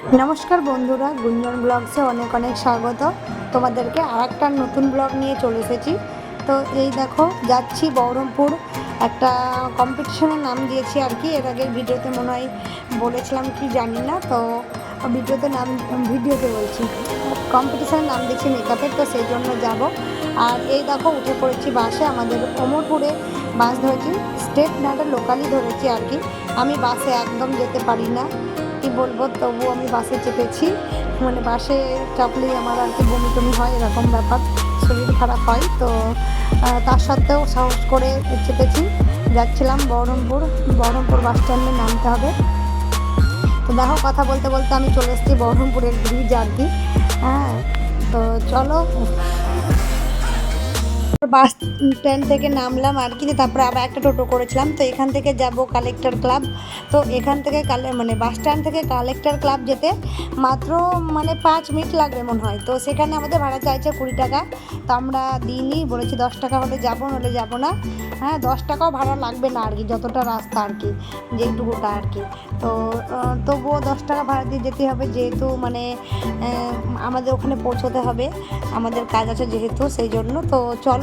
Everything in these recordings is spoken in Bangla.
নমস্কার বন্ধুরা, গুঞ্জন ব্লগসে অনেক অনেক স্বাগত। তোমাদেরকে আর একটা নতুন ব্লগ নিয়ে চলে এসেছি। তো এই দেখো, যাচ্ছি বহরমপুর। একটা কম্পিটিশনের নাম দিয়েছি আর কি, এর আগের ভিডিওতে মনে হয় বলেছিলাম কি জানি না, তো ভিডিওতে নাম, ভিডিওতে বলছি। কম্পিটিশনের নাম দিয়েছি মেকআপের তো সেই জন্য যাব। আর এই দেখো, উঠে পড়েছি বাসে, আমাদের ওমরপুরে বাস ধরেছি। স্টেট নাটা লোকালি ধরেছি আর কি। আমি বাসে একদম যেতে পারি না। কি বলব তবু আমি বাসে চেপেছি। মানে বাসে চাপলেই আমার আর কি বমি টমি হয়, এরকম ব্যাপার। শরীর খারাপ হয়, তো তার সত্ত্বেও সাহস করে চেপেছি। যাচ্ছিলাম বহরমপুর। বহরমপুর বাস স্ট্যান্ডে নামতে হবে। তো দেখো, কথা বলতে বলতে আমি চলে এসেছি বহরমপুরের ব্রিজ আর কি। হ্যাঁ তো চলো। বাস স্ট্যান্ড থেকে নামলাম আর কি, তারপরে আবার একটা টোটো করেছিলাম, তো এখান থেকে যাব কালেক্টর ক্লাব তো এখান থেকে কালে মানে বাস স্ট্যান্ড থেকে কালেক্টর ক্লাব যেতে মাত্র মানে পাঁচ মিনিট লাগবে মনে হয়। তো সেখানে আমাদের ভাড়া চাইছে কুড়ি টাকা। তো আমরা দিইনি, বলেছি দশ টাকা হলে যাব নলে যাব না। হ্যাঁ দশ টাকাও ভাড়া লাগবে না আর কি, যতটা রাস্তা আর কি, যেটুকুটা আর কি। তো তবুও দশ টাকা ভাড়া দিয়ে যেতে হবে, যেহেতু মানে আমাদের ওখানে পৌঁছতে হবে। আমাদের কাজ আছে যেহেতু, সেই জন্য। তো চলো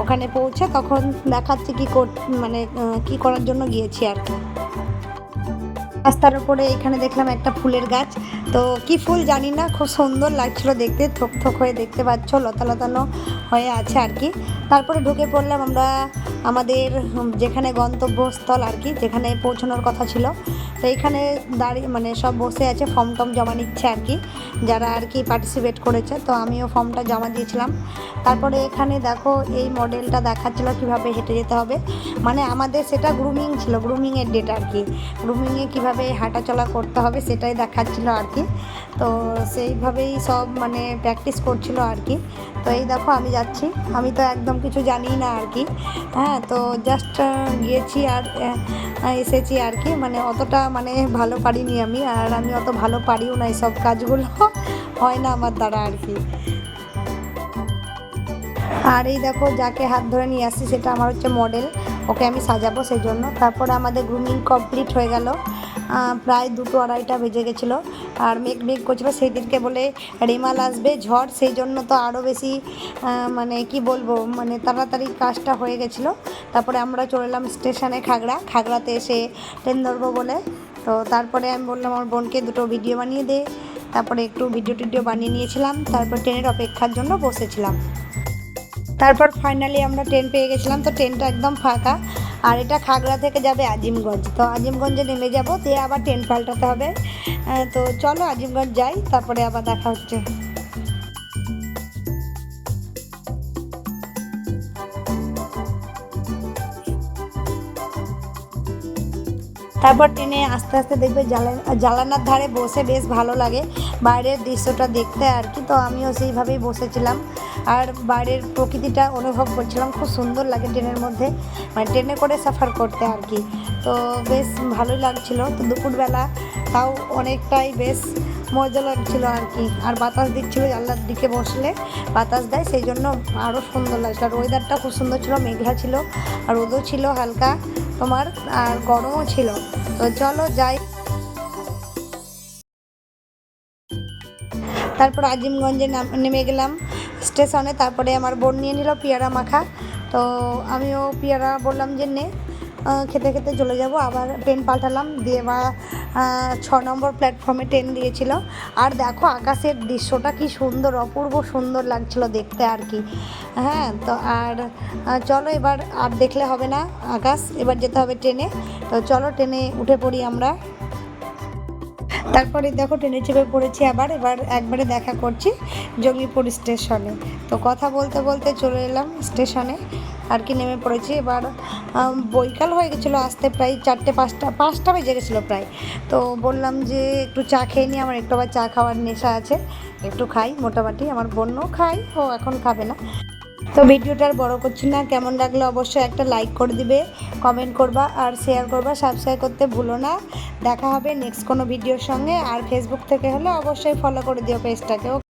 ওখানে পৌঁছে তখন দেখাচ্ছি কী কর মানে কী করার জন্য গিয়েছি আর কি। রাস্তার উপরে এখানে দেখলাম একটা ফুলের গাছ। তো কি ফুল জানি না, খুব সুন্দর লাগছিল দেখতে, থোক থোক হয়ে দেখতে পাচ্ছ, লতা লতানো হয়ে আছে আর কি। তারপরে ঢুকে পড়লাম আমরা আমাদের যেখানে গন্তব্যস্থল আর কি, যেখানে পৌঁছানোর কথা ছিল। তো এখানে দাঁড়িয়ে মানে সব বসে আছে ফর্ম টম জমা নিচ্ছে আর কি, যারা আর কি পার্টিসিপেট করেছে, তো আমিও ফর্মটা জমা দিয়েছিলাম। তারপরে এখানে দেখো, এই মডেলটা দেখাচ্ছিল কীভাবে হেঁটে যেতে হবে। মানে আমাদের সেটা গ্রুমিং ছিল গ্রুমিংয়ের ডেট আর কি। গ্রুমিংয়ে কীভাবে হাঁটাচলা করতে হবে সেটাই দেখাচ্ছিল আর কি। তো সেইভাবেই সব মানে প্র্যাকটিস করছিল আর কি। তো এই দেখো, আমি যাচ্ছি। আমি তো একদম কিছু জানি না আর কি। হ্যাঁ তো জাস্ট গিয়েছি আর এসেছি আর কি। মানে অতটা মানে ভালো পারিনি আমি, আর আমি অত ভালো পারিও না সব কাজগুলো। হয় না আমার দ্বারা আর কি। আর এই দেখো, যাকে হাত ধরে নিয়ে আসছি, সেটা আমার হচ্ছে মডেল ওকে আমি সাজাবো সেই জন্য। তারপরে আমাদের গ্রুমিং কমপ্লিট হয়ে গেল। প্রায় দুটো আড়াইটা বেজে গেছিল। আর মেঘ মেঘ করছিল সেই দিনকে বলে রেমাল আসবে, ঝড়, সেই জন্য তো আরও বেশি মানে কি বলব মানে তাড়াতাড়ি কাজটা হয়ে গেছিল। তারপরে আমরা চলে এলাম স্টেশনে খাগড়া, খাগড়াতে এসে ট্রেন ধরবো বলে। তো তারপরে আমি বললাম, আমার বোনকে দুটো ভিডিও বানিয়ে দে। তারপরে একটু ভিডিও টিডিও বানিয়ে নিয়েছিলাম। তারপর ট্রেনের অপেক্ষার জন্য বসেছিলাম। তারপর ফাইনালি আমরা ট্রেন পেয়ে গেছিলাম। তো ট্রেনটা একদম ফাঁকা। আর এটা খাগড়া থেকে যাবে আজিমগঞ্জ। তো আজিমগঞ্জে নেমে যাব, দিয়ে আবার ট্রেন পাল্টাতে হবে। তো চলো আজিমগঞ্জ যাই, তারপরে আবার দেখা হচ্ছে। তারপর ট্রেনে আস্তে আস্তে দেখবে জ্বালা জ্বালানার ধারে বসে বেশ ভালো লাগে। বাইরের দৃশ্যটা দেখতে আর কি, তো আমিও সেইভাবেই বসেছিলাম। আর বাইরের প্রকৃতিটা অনুভব করছিলাম, খুব সুন্দর লাগে ট্রেনের মধ্যে মানে ট্রেনে করে সাফার করতে আর কি। তো বেশ ভালোই লাগছিল, তো দুপুরবেলা তাও অনেকটাই বেশ মজা লাগছিল আর কি। আর বাতাস দিচ্ছিল জানলার দিকে বসলে, বাতাস দেয়, সেই জন্য আরও সুন্দর লাগছিল। আর ওয়েদারটা খুব সুন্দর ছিল, মেঘলা ছিল, আর রোদও ছিল হালকা তোমার, আর গরমও ছিল। তো চলো যাই। তারপর আজিমগঞ্জে নাম গেলাম স্টেশনে, তারপরে আমার বোন নিয়ে নিল পেয়ারা মাখা। তো আমিও পেয়ারা বললাম যে নে খেতে খেতে চলে যাব। আবার ট্রেন পাল্টালাম দিয়ে বা ছ নম্বর প্ল্যাটফর্মে ট্রেন দিয়েছিল। আর দেখো আকাশের দৃশ্যটা কি সুন্দর, অপূর্ব সুন্দর লাগছিল দেখতে আর কি। হ্যাঁ তো আর চলো এবার আর দেখলে হবে না আকাশ, এবার যেতে হবে ট্রেনে তো চলো ট্রেনে উঠে পড়ি আমরা। তারপরে দেখো ট্রেনে চেপে পড়েছি আবার, এবার একবারে দেখা করছি জঙ্গিপুর স্টেশনে। তো কথা বলতে বলতে চলে এলাম স্টেশনে, আর কি নেমে পড়েছি। এবার বৈকাল হয়ে গেছিল আসতে প্রায় চারটে, পাঁচটা পাঁচটা বেজে গেছিল প্রায়। তো বললাম যে একটু চা খেয়ে নিই, আমার একটু আবার চা খাওয়ার নেশা আছে। একটু খাই, মোটামুটি। আমার বোনও খাই ও এখন খাবে না। তো ভিডিওটা আর বড় করছি না। কেমন লাগল অবশ্যই একটা লাইক করে দিবে কমেন্ট করবা আর শেয়ার করবা সাবস্ক্রাইব করতে ভুলো না। দেখা হবে নেক্সট কোনো ভিডিওর সঙ্গে। আর ফেসবুক থেকে হলে অবশ্যই ফলো করে দিও পেজটাকে